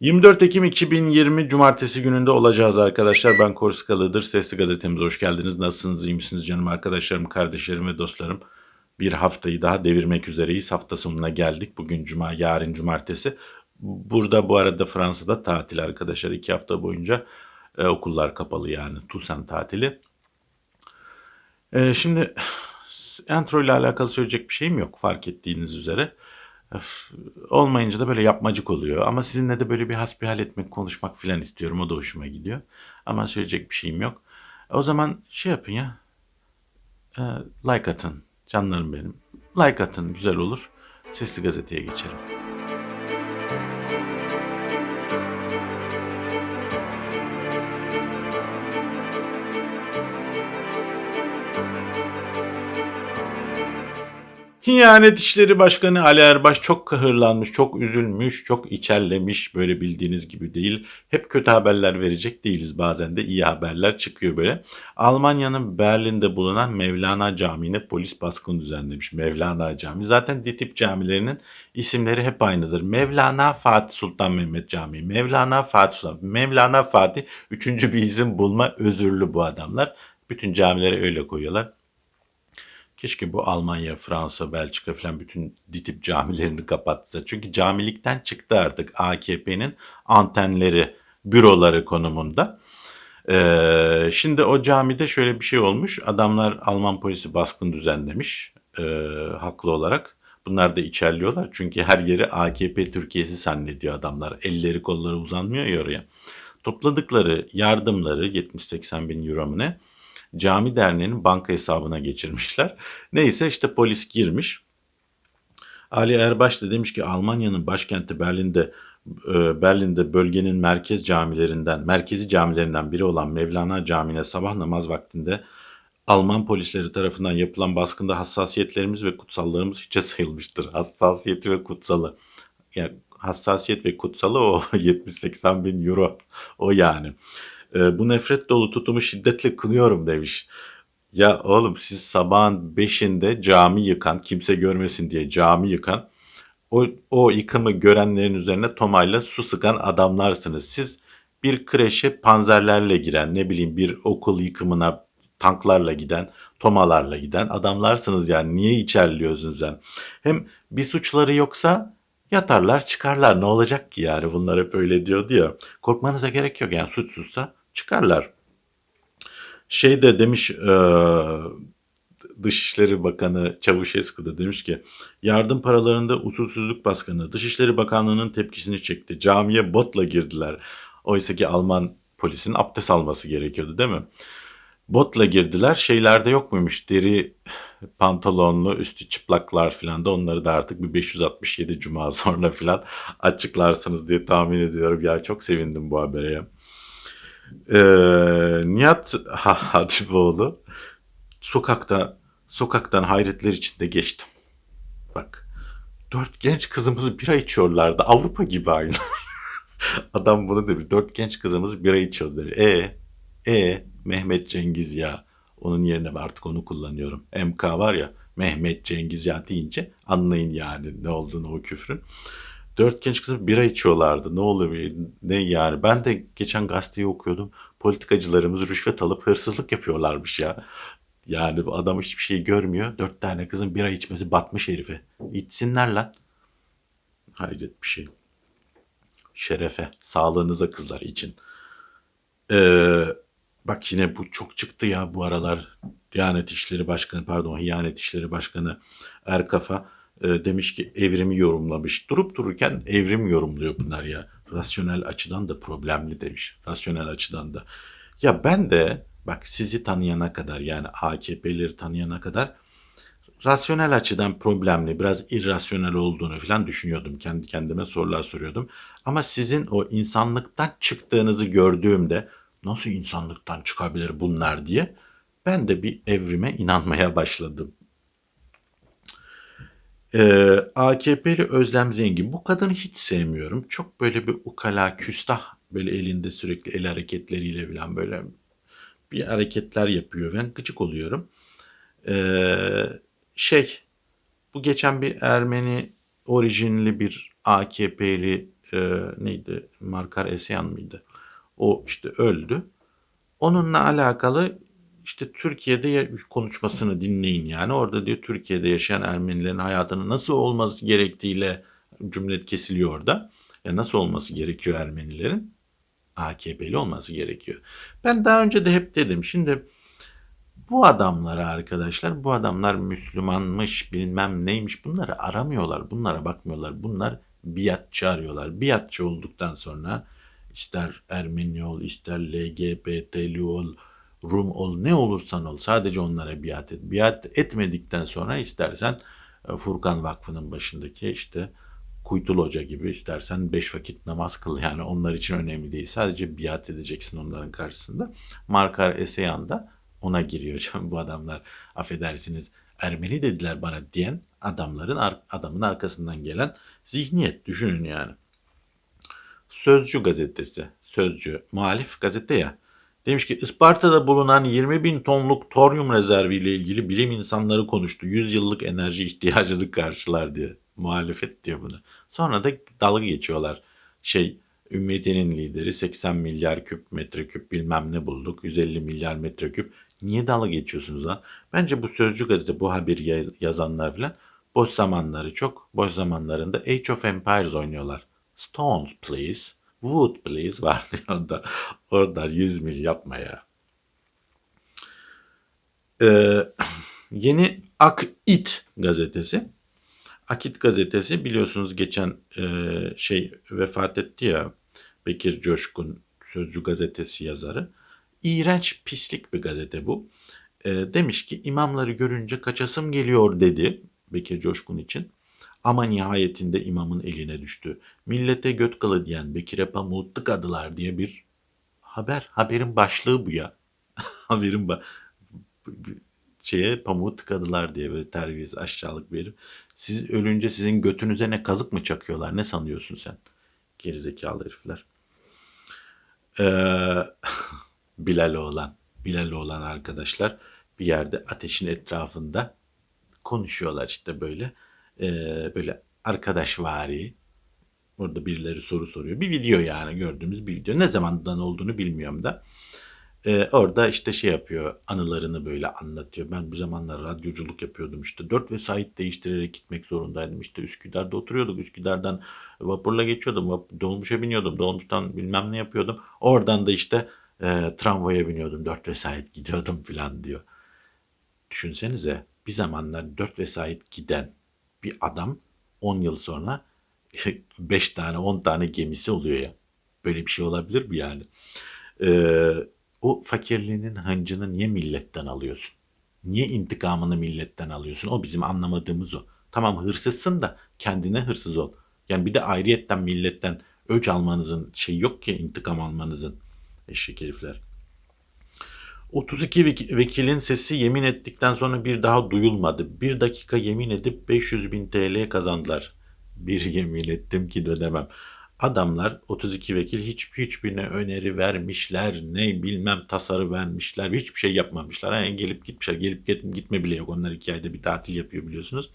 24 Ekim 2020 Cumartesi gününde olacağız arkadaşlar. Ben Korskalı'dır. Sesli gazetemize hoş geldiniz. Nasılsınız, iyi misiniz canım arkadaşlarım, kardeşlerim ve dostlarım? Bir haftayı daha devirmek üzereyiz. Hafta sonuna geldik. Bugün Cuma, yarın Cumartesi. Burada bu arada Fransa'da tatil arkadaşlar. iki hafta boyunca e, okullar kapalı yani. Tusan tatili. E, şimdi intro ile alakalı söyleyecek bir şeyim yok fark ettiğiniz üzere. Öf, olmayınca da böyle yapmacık oluyor. Ama sizinle de böyle bir hasbihal etmek, konuşmak filan istiyorum. O da hoşuma gidiyor. Ama söyleyecek bir şeyim yok. O zaman şey yapın ya. e, like atın. Canlarım benim. Like atın. Güzel olur. Sesli gazeteye geçelim. Diyanet İşleri Başkanı Ali Erbaş çok kahırlanmış, çok üzülmüş, çok içerlemiş. Böyle bildiğiniz gibi değil. Hep kötü haberler verecek değiliz. Bazen de iyi haberler çıkıyor böyle. Almanya'nın Berlin'de bulunan Mevlana Camii'ne polis baskın düzenlemiş. Mevlana Camii. Zaten DİTİP camilerinin isimleri hep aynıdır. Mevlana Fatih Sultan Mehmet Camii. Mevlana Fatih Sultan. Mevlana Fatih. Üçüncü bir isim bulma özürlü bu adamlar. Bütün camilere öyle koyuyorlar. Keşke bu Almanya, Fransa, Belçika falan bütün DİTİP camilerini kapatsa. Çünkü camilikten çıktı artık AKP'nin antenleri, büroları konumunda. Ee, şimdi o camide şöyle bir şey olmuş. Adamlar Alman polisi baskın düzenlemiş e, haklı olarak. Bunlar da içerliyorlar. Çünkü her yeri AKP Türkiye'si zannediyor adamlar. Elleri kolları uzanmıyor ya oraya. Topladıkları yardımları 70-80 bin euro mu ne? Cami Derneği'nin banka hesabına geçirmişler. Neyse işte polis girmiş. Ali Erbaş da demiş ki Almanya'nın başkenti Berlin'de e, Berlin'de bölgenin merkez camilerinden, merkezi camilerinden biri olan Mevlana Camii'ne sabah namaz vaktinde Alman polisleri tarafından yapılan baskında hassasiyetlerimiz ve kutsallarımız hiçe sayılmıştır. Hassasiyeti ve kutsalı. Yani hassasiyet ve kutsalı o 70-80 bin euro. O yani. E, bu nefret dolu tutumu şiddetle kınıyorum demiş. Ya oğlum siz sabahın beşinde cami yıkan, kimse görmesin diye cami yıkan, o, o yıkımı görenlerin üzerine tomayla su sıkan adamlarsınız. Siz bir kreşe panzerlerle giren, ne bileyim bir okul yıkımına tanklarla giden, tomalarla giden adamlarsınız yani. Niye içerliyorsunuz sen? Hem bir suçları yoksa yatarlar çıkarlar. Ne olacak ki yani bunlar hep öyle diyordu ya. Korkmanıza gerek yok yani suçsuzsa çıkarlar. Şey de demiş e, Dışişleri Bakanı Çavuşescu da demiş ki yardım paralarında usulsüzlük baskını Dışişleri Bakanlığı'nın tepkisini çekti. Camiye botla girdiler. Oysa ki Alman polisin abdest alması gerekiyordu değil mi? Botla girdiler. Şeylerde yok muymuş? Deri pantolonlu, üstü çıplaklar filan da onları da artık bir 567 cuma sonra filan açıklarsınız diye tahmin ediyorum. Ya çok sevindim bu habere ya. Ee, Nihat Hatipoğlu sokakta sokaktan hayretler içinde geçtim. Bak dört genç kızımız bira içiyorlardı. Avrupa gibi aynı. Adam bunu demiş. Dört genç kızımız bira içiyorlar. E e Mehmet Cengiz ya. Onun yerine artık onu kullanıyorum. MK var ya Mehmet Cengiz ya deyince anlayın yani ne olduğunu o küfrün. Dört genç kızım bira içiyorlardı. Ne oluyor? Ne yani? Ben de geçen gazeteyi okuyordum. Politikacılarımız rüşvet alıp hırsızlık yapıyorlarmış ya. Yani adam hiçbir şey görmüyor. Dört tane kızın bira içmesi batmış herife. İçsinler lan. Hayret bir şey. Şerefe. Sağlığınıza kızlar için. Ee, bak yine bu çok çıktı ya bu aralar. Diyanet İşleri Başkanı pardon Hiyanet İşleri Başkanı Erkafa e, demiş ki evrimi yorumlamış. Durup dururken evrim yorumluyor bunlar ya. Rasyonel açıdan da problemli demiş. Rasyonel açıdan da. Ya ben de bak sizi tanıyana kadar yani AKP'leri tanıyana kadar rasyonel açıdan problemli, biraz irrasyonel olduğunu falan düşünüyordum. Kendi kendime sorular soruyordum. Ama sizin o insanlıktan çıktığınızı gördüğümde nasıl insanlıktan çıkabilir bunlar diye ben de bir evrime inanmaya başladım. Ee, AKP'li Özlem Zengin. Bu kadını hiç sevmiyorum. Çok böyle bir ukala, küstah böyle elinde sürekli el hareketleriyle falan böyle bir hareketler yapıyor. Ben gıcık oluyorum. Ee, şey bu geçen bir Ermeni orijinli bir AKP'li e, neydi Markar Esyan mıydı? O işte öldü. Onunla alakalı işte Türkiye'de konuşmasını dinleyin yani. Orada diyor Türkiye'de yaşayan Ermenilerin hayatının nasıl olması gerektiğiyle cümle kesiliyor orada. Ya nasıl olması gerekiyor Ermenilerin? AKP'li olması gerekiyor. Ben daha önce de hep dedim. Şimdi bu adamlara arkadaşlar, bu adamlar Müslümanmış, bilmem neymiş bunları aramıyorlar, bunlara bakmıyorlar. Bunlar biatçı arıyorlar. Biatçı olduktan sonra ister Ermeni ol, ister LGBT'li ol, Rum ol, ne olursan ol sadece onlara biat et. Biat etmedikten sonra istersen e, Furkan Vakfı'nın başındaki işte Kuytul Hoca gibi istersen beş vakit namaz kıl yani onlar için önemli değil. Sadece biat edeceksin onların karşısında. Markar Eseyan da ona giriyor bu adamlar affedersiniz Ermeni dediler bana diyen adamların ar- adamın arkasından gelen zihniyet düşünün yani. Sözcü gazetesi, Sözcü muhalif gazete ya. Demiş ki Isparta'da bulunan 20 bin tonluk toryum rezervi ile ilgili bilim insanları konuştu. 100 yıllık enerji ihtiyacını karşılar diye. Muhalefet diyor bunu. Sonra da dalga geçiyorlar. Şey Ümmetinin lideri 80 milyar küp metreküp bilmem ne bulduk. 150 milyar metreküp. Niye dalga geçiyorsunuz lan? Bence bu Sözcü gazete bu haberi yaz- yazanlar falan boş zamanları çok. Boş zamanlarında Age of Empires oynuyorlar. Stones please. Wood please var diyor orada. Orada 100 mil yapma ya. Ee, yeni Akit gazetesi. Akit gazetesi biliyorsunuz geçen e, şey vefat etti ya Bekir Coşkun Sözcü gazetesi yazarı. İğrenç pislik bir gazete bu. E, demiş ki imamları görünce kaçasım geliyor dedi Bekir Coşkun için. Ama nihayetinde imamın eline düştü. Millete göt kalı diyen Bekir'e pamuğu tıkadılar diye bir haber. Haberin başlığı bu ya. Haberin ba şeye pamuğu tıkadılar diye böyle terbiyesiz aşağılık bir. Siz ölünce sizin götünüze ne kazık mı çakıyorlar? Ne sanıyorsun sen? Gerizekalı herifler. Ee, Bilal olan, Bilal olan arkadaşlar bir yerde ateşin etrafında konuşuyorlar işte böyle. Ee, böyle arkadaşvari. Orada birileri soru soruyor. Bir video yani gördüğümüz bir video. Ne zamandan olduğunu bilmiyorum da. Ee, orada işte şey yapıyor, anılarını böyle anlatıyor. Ben bu zamanlar radyoculuk yapıyordum işte. Dört vesait değiştirerek gitmek zorundaydım. İşte Üsküdar'da oturuyorduk. Üsküdar'dan vapurla geçiyordum. Vap- dolmuşa biniyordum. Dolmuştan bilmem ne yapıyordum. Oradan da işte e, tramvaya biniyordum. Dört vesait gidiyordum falan diyor. Düşünsenize bir zamanlar dört vesait giden bir adam 10 yıl sonra 5 tane 10 tane gemisi oluyor ya. Böyle bir şey olabilir mi yani? Ee, o fakirliğinin hıncını niye milletten alıyorsun? Niye intikamını milletten alıyorsun? O bizim anlamadığımız o. Tamam hırsızsın da kendine hırsız ol. Yani bir de ayrıyetten milletten öç almanızın şey yok ki intikam almanızın. Eşek herifler. 32 vek- vekilin sesi yemin ettikten sonra bir daha duyulmadı. Bir dakika yemin edip 500 bin TL kazandılar. Bir yemin ettim ki dönemem. Adamlar 32 vekil hiç hiçbirine öneri vermişler, ne bilmem tasarı vermişler, hiçbir şey yapmamışlar. Yani gelip gitmişler, gelip git- gitme bile yok. Onlar iki ayda bir tatil yapıyor biliyorsunuz.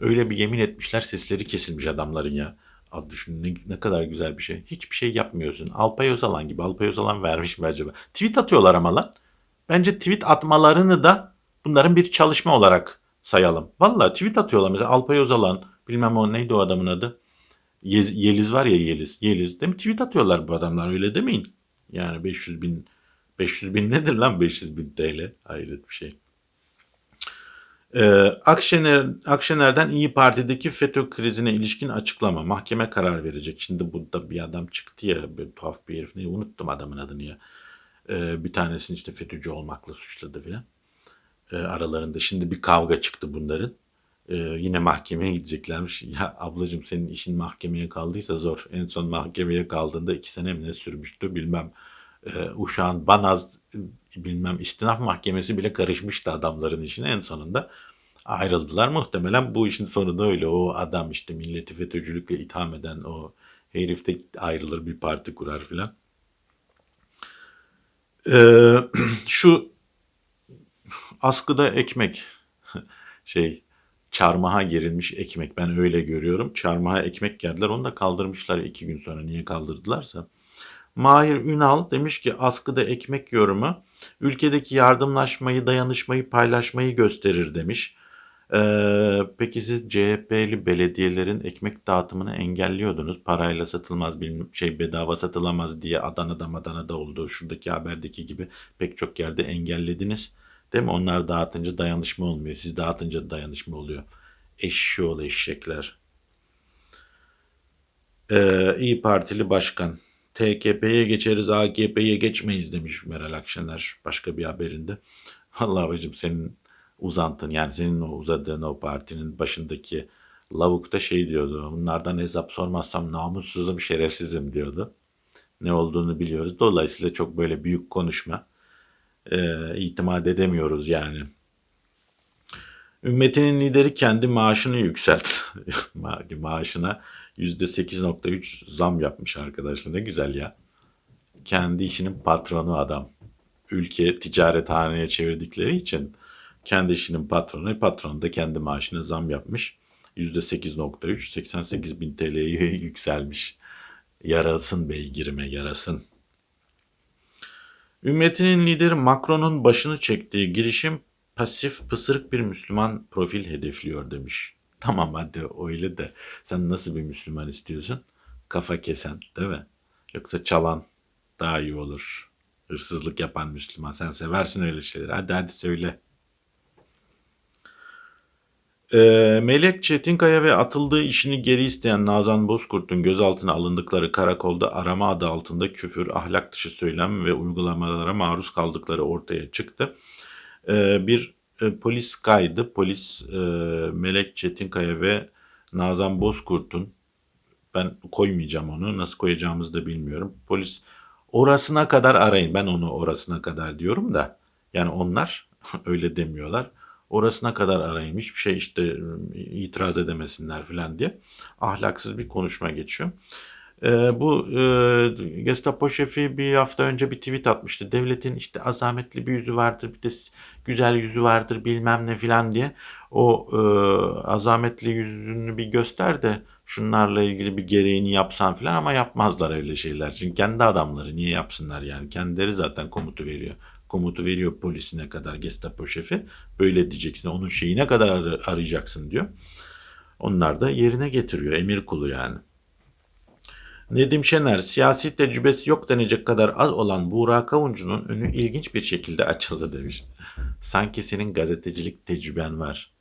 Öyle bir yemin etmişler, sesleri kesilmiş adamların ya. Abi düşün ne, ne kadar güzel bir şey. Hiçbir şey yapmıyorsun. Alpay Özalan gibi. Alpay Özalan vermiş mi acaba? Tweet atıyorlar ama lan. Bence tweet atmalarını da bunların bir çalışma olarak sayalım. Vallahi tweet atıyorlar mesela Alpay Özalan bilmem o neydi o adamın adı. Yeliz var ya Yeliz. Yeliz değil mi? Tweet atıyorlar bu adamlar öyle demeyin. Yani 500 bin 500 bin nedir lan 500 bin TL? Hayret bir şey. Ee, Akşener, Akşener'den İyi Parti'deki FETÖ krizine ilişkin açıklama. Mahkeme karar verecek. Şimdi burada bir adam çıktı ya bir tuhaf bir herif. Ne unuttum adamın adını ya. Ee, bir tanesini işte FETÖ'cü olmakla suçladı filan. Ee, aralarında şimdi bir kavga çıktı bunların. Ee, yine mahkemeye gideceklermiş. Ya ablacığım senin işin mahkemeye kaldıysa zor. En son mahkemeye kaldığında iki sene mi ne sürmüştü bilmem. Ee, Uşağın Banaz bilmem istinaf mahkemesi bile karışmıştı adamların işine. En sonunda ayrıldılar. Muhtemelen bu işin sonu da öyle. O adam işte milleti FETÖ'cülükle itham eden o herif de ayrılır bir parti kurar filan. Ee, şu askıda ekmek şey çarmıha gerilmiş ekmek. Ben öyle görüyorum. Çarmıha ekmek geldiler. Onu da kaldırmışlar iki gün sonra. Niye kaldırdılarsa. Mahir Ünal demiş ki askıda ekmek yorumu ülkedeki yardımlaşmayı, dayanışmayı, paylaşmayı gösterir demiş. Ee, peki siz CHP'li belediyelerin ekmek dağıtımını engelliyordunuz. Parayla satılmaz, bilmem, şey bedava satılamaz diye Adana'da Madana'da oldu. Şuradaki haberdeki gibi pek çok yerde engellediniz. Değil mi? Onlar dağıtınca dayanışma olmuyor. Siz dağıtınca dayanışma oluyor. Eşşoğlu eşekler. Ee, İyi Partili Başkan. TKP'ye geçeriz, AKP'ye geçmeyiz demiş Meral Akşener başka bir haberinde. Allah bacım senin uzantın yani senin o uzadığın o partinin başındaki lavuk da şey diyordu. Bunlardan hesap sormazsam namussuzum, şerefsizim diyordu. Ne olduğunu biliyoruz. Dolayısıyla çok böyle büyük konuşma. Ee, itimat edemiyoruz yani. Ümmetinin lideri kendi maaşını yükselt. Ma- Maaşına %8.3 zam yapmış arkadaşlar. Ne güzel ya. Kendi işinin patronu adam. Ülke ticarethaneye çevirdikleri için kendi işinin patronu, patron da kendi maaşına zam yapmış. %8.3, 88 bin TL'ye yükselmiş. Yarasın beygirime yarasın. Ümmetinin lideri Macron'un başını çektiği girişim pasif pısırık bir Müslüman profil hedefliyor demiş. Tamam hadi öyle de sen nasıl bir Müslüman istiyorsun? Kafa kesen değil mi? Yoksa çalan daha iyi olur. Hırsızlık yapan Müslüman. Sen seversin öyle şeyleri. Hadi hadi söyle. Ee, Melek Çetinkaya ve atıldığı işini geri isteyen Nazan Bozkurt'un gözaltına alındıkları karakolda arama adı altında küfür, ahlak dışı söylem ve uygulamalara maruz kaldıkları ortaya çıktı. Ee, bir e, polis kaydı, polis e, Melek Çetinkaya ve Nazan Bozkurt'un ben koymayacağım onu. Nasıl koyacağımızı da bilmiyorum. Polis orasına kadar arayın. Ben onu orasına kadar diyorum da. Yani onlar öyle demiyorlar. Orasına kadar arayın. Hiçbir şey işte e, itiraz edemesinler falan diye. Ahlaksız bir konuşma geçiyor. Ee, bu e, Gestapo şefi bir hafta önce bir tweet atmıştı. Devletin işte azametli bir yüzü vardır, bir de güzel yüzü vardır bilmem ne filan diye. O e, azametli yüzünü bir göster de şunlarla ilgili bir gereğini yapsan filan ama yapmazlar öyle şeyler. Çünkü kendi adamları niye yapsınlar yani? Kendileri zaten komutu veriyor. Komutu veriyor polisine kadar Gestapo şefi. Böyle diyeceksin. Onun şeyine kadar ar- arayacaksın diyor. Onlar da yerine getiriyor. Emir kulu yani. Nedim Şener, siyasi tecrübesi yok denecek kadar az olan Buğra Kavuncu'nun önü ilginç bir şekilde açıldı demiş. Sanki senin gazetecilik tecrüben var.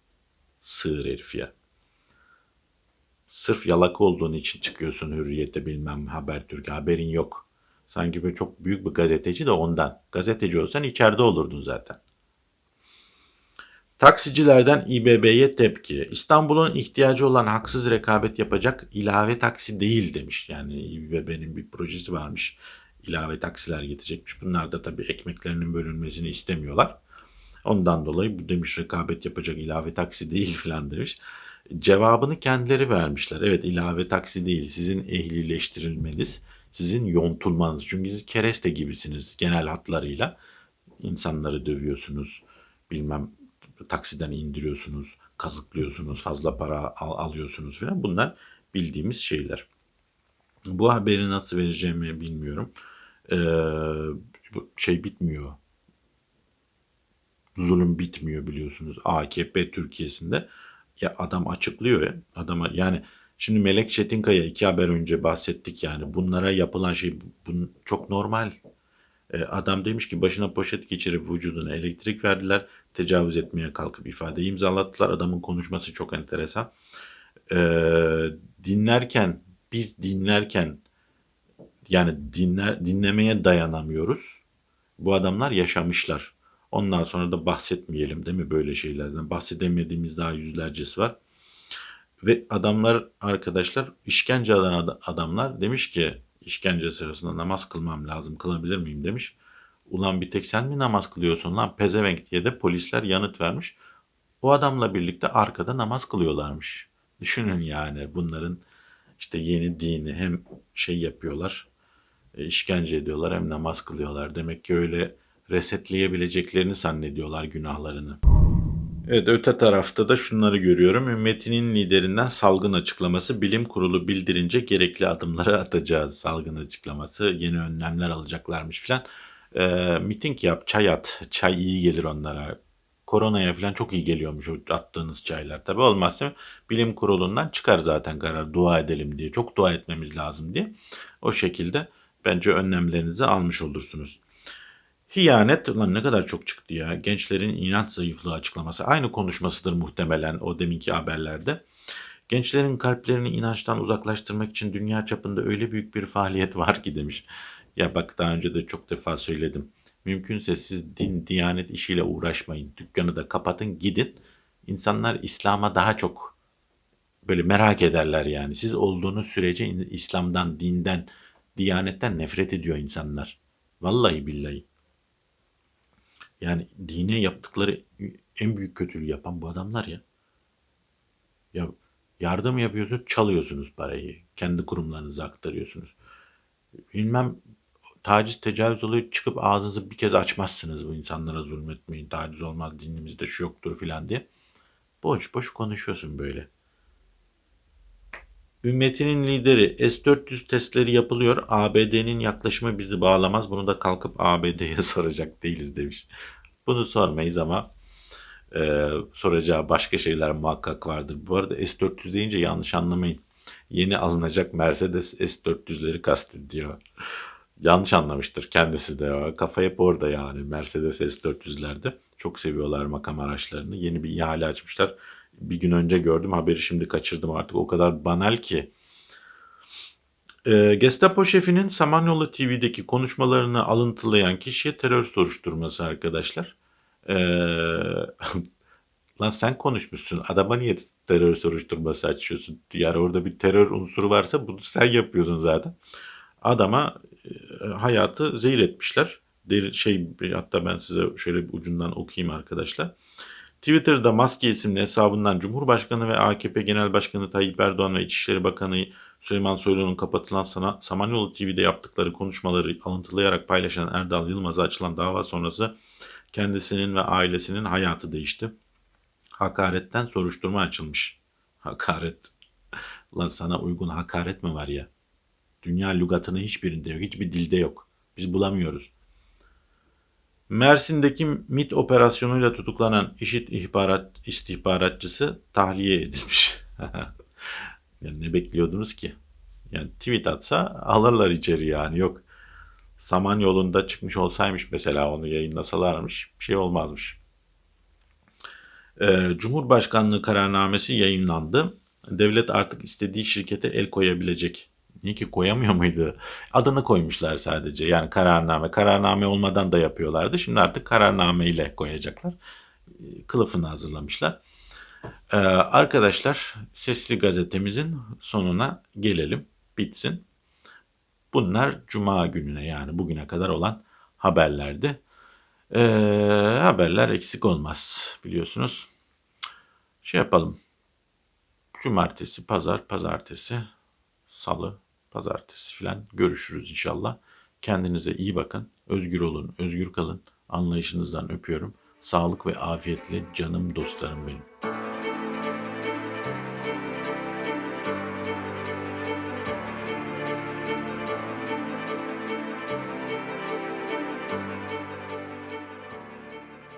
Sığır herif ya. Sırf yalaka olduğun için çıkıyorsun Hürriyet'te bilmem Habertürk'e haberin yok. Sanki böyle çok büyük bir gazeteci de ondan. Gazeteci olsan içeride olurdun zaten. Taksicilerden İBB'ye tepki. İstanbul'un ihtiyacı olan haksız rekabet yapacak ilave taksi değil demiş. Yani İBB'nin bir projesi varmış. İlave taksiler getirecekmiş. Bunlar da tabii ekmeklerinin bölünmesini istemiyorlar. Ondan dolayı bu demiş rekabet yapacak ilave taksi değil filan demiş. Cevabını kendileri vermişler. Evet ilave taksi değil. Sizin ehlileştirilmeniz, sizin yontulmanız. Çünkü siz kereste gibisiniz genel hatlarıyla. İnsanları dövüyorsunuz. Bilmem taksiden indiriyorsunuz, kazıklıyorsunuz, fazla para al- alıyorsunuz falan. Bunlar bildiğimiz şeyler. Bu haberi nasıl vereceğimi bilmiyorum. Ee, şey bitmiyor. Zulüm bitmiyor biliyorsunuz. AKP Türkiye'sinde ya adam açıklıyor ya. Adama yani şimdi Melek Çetinkaya iki haber önce bahsettik yani. Bunlara yapılan şey bun, çok normal. E, Adam demiş ki başına poşet geçirip vücuduna elektrik verdiler. Tecavüz etmeye kalkıp ifade imzalattılar. Adamın konuşması çok enteresan. E, dinlerken biz dinlerken yani dinler, dinlemeye dayanamıyoruz. Bu adamlar yaşamışlar. Ondan sonra da bahsetmeyelim değil mi böyle şeylerden? Bahsedemediğimiz daha yüzlercesi var. Ve adamlar arkadaşlar işkence eden ad- adamlar demiş ki işkence sırasında namaz kılmam lazım kılabilir miyim demiş. Ulan bir tek sen mi namaz kılıyorsun lan pezevenk diye de polisler yanıt vermiş. O adamla birlikte arkada namaz kılıyorlarmış. Düşünün yani bunların işte yeni dini hem şey yapıyorlar e, işkence ediyorlar hem namaz kılıyorlar. Demek ki öyle resetleyebileceklerini zannediyorlar günahlarını. Evet öte tarafta da şunları görüyorum. Ümmetinin liderinden salgın açıklaması bilim kurulu bildirince gerekli adımları atacağız. Salgın açıklaması yeni önlemler alacaklarmış filan. Ee, miting yap çay at. Çay iyi gelir onlara. Koronaya falan çok iyi geliyormuş attığınız çaylar. Tabi olmazsa bilim kurulundan çıkar zaten karar dua edelim diye. Çok dua etmemiz lazım diye. O şekilde bence önlemlerinizi almış olursunuz. Hiyanet lan ne kadar çok çıktı ya. Gençlerin inat zayıflığı açıklaması. Aynı konuşmasıdır muhtemelen o deminki haberlerde. Gençlerin kalplerini inançtan uzaklaştırmak için dünya çapında öyle büyük bir faaliyet var ki demiş. Ya bak daha önce de çok defa söyledim. Mümkünse siz din, diyanet işiyle uğraşmayın. Dükkanı da kapatın gidin. İnsanlar İslam'a daha çok böyle merak ederler yani. Siz olduğunuz sürece İslam'dan, dinden, diyanetten nefret ediyor insanlar. Vallahi billahi. Yani dine yaptıkları en büyük kötülüğü yapan bu adamlar ya. Ya yardım yapıyorsunuz, çalıyorsunuz parayı. Kendi kurumlarınıza aktarıyorsunuz. Bilmem taciz, tecavüz oluyor çıkıp ağzınızı bir kez açmazsınız bu insanlara zulmetmeyin. Taciz olmaz, dinimizde şu yoktur filan diye. Boş boş konuşuyorsun böyle. Ümmetinin lideri S-400 testleri yapılıyor. ABD'nin yaklaşımı bizi bağlamaz. Bunu da kalkıp ABD'ye soracak değiliz demiş. Bunu sormayız ama e, soracağı başka şeyler muhakkak vardır. Bu arada S-400 deyince yanlış anlamayın. Yeni alınacak Mercedes S-400'leri kastediyor. Yanlış anlamıştır kendisi de. Kafa hep orada yani Mercedes S-400'lerde. Çok seviyorlar makam araçlarını. Yeni bir ihale açmışlar. Bir gün önce gördüm haberi şimdi kaçırdım artık. O kadar banal ki. E, Gestapo şefinin Samanyolu TV'deki konuşmalarını alıntılayan kişiye terör soruşturması arkadaşlar. E, lan sen konuşmuşsun. Adama niye terör soruşturması açıyorsun? Yani orada bir terör unsuru varsa bunu sen yapıyorsun zaten. Adama e, hayatı zehir etmişler. Deri, şey hatta ben size şöyle bir ucundan okuyayım arkadaşlar. Twitter'da Maske isimli hesabından Cumhurbaşkanı ve AKP Genel Başkanı Tayyip Erdoğan ve İçişleri Bakanı Süleyman Soylu'nun kapatılan sana, Samanyolu TV'de yaptıkları konuşmaları alıntılayarak paylaşan Erdal Yılmaz'a açılan dava sonrası kendisinin ve ailesinin hayatı değişti. Hakaretten soruşturma açılmış. Hakaret. Lan sana uygun hakaret mi var ya? Dünya lügatının hiçbirinde yok. Hiçbir dilde yok. Biz bulamıyoruz. Mersin'deki MIT operasyonuyla tutuklanan IŞİD ihbarat, istihbaratçısı tahliye edilmiş. yani ne bekliyordunuz ki? Yani tweet atsa alırlar içeri yani yok. Saman yolunda çıkmış olsaymış mesela onu yayınlasalarmış bir şey olmazmış. Ee, Cumhurbaşkanlığı kararnamesi yayınlandı. Devlet artık istediği şirkete el koyabilecek. Niye ki koyamıyor muydu? Adını koymuşlar sadece. Yani kararname. Kararname olmadan da yapıyorlardı. Şimdi artık kararname ile koyacaklar. Ee, Kılıfını hazırlamışlar. Ee, arkadaşlar Sesli Gazetemizin sonuna gelelim. Bitsin. Bunlar Cuma gününe yani bugüne kadar olan haberlerdi. Ee, haberler eksik olmaz biliyorsunuz. Şey yapalım. Cumartesi, pazar, pazartesi, salı, pazartesi filan görüşürüz inşallah. Kendinize iyi bakın. Özgür olun, özgür kalın. Anlayışınızdan öpüyorum. Sağlık ve afiyetle canım dostlarım benim.